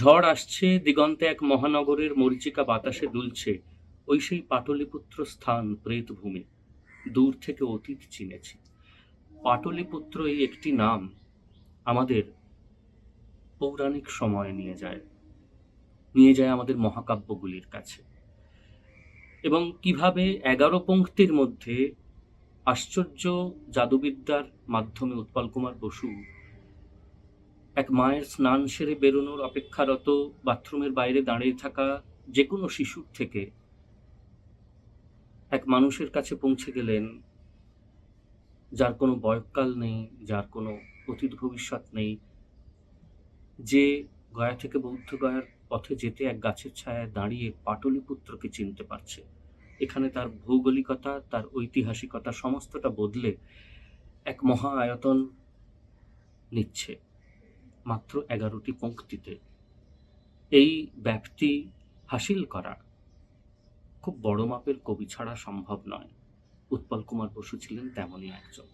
ঝড় আসছে, দিগন্তে এক মহানগরের মরিচিকা বাতাসে দুলছে। ওই সেই পাটলিপুত্র স্থান, প্রেতভূমি। দূর থেকে অতীত চিনেছি। পাটলিপুত্র এই একটি নাম আমাদের পৌরাণিক সময়ে নিয়ে যায়। নিয়ে যায় আমাদের মহাকাব্যগুলির কাছে। এবং কীভাবে এগারো পঙ্ক্তির মধ্যে আশ্চর্য জাদুবিদ্যার মাধ্যমে উৎপল কুমার বসু এক মায়ের স্নান সেরে বেরোনোর অপেক্ষারত বাথরুমের বাইরে দাঁড়িয়ে থাকা যে কোনো শিশুর থেকে এক মানুষের কাছে পৌঁছে গেলেন যার কোনো বয়কাল নেই, যার কোনো অতীত ভবিষ্যৎ নেই, যে গয়া থেকে বৌদ্ধ গয়ার পথে যেতে এক গাছের ছায়ায় দাঁড়িয়ে পাটলিপুত্রকে চিনতে পারছে। এখানে তার ভৌগোলিকতা, তার ঐতিহাসিকতা, সমস্তটা বদলে এক মহা আয়তন নিচ্ছে। মাত্র এগারোটি পঙ্ক্তিতে। এই ব্যাপ্তি হাসিল করা খুব বড় মাপের কবি ছাড়া সম্ভব নয়। উৎপল কুমার বসু ছিলেন তেমনই একজন।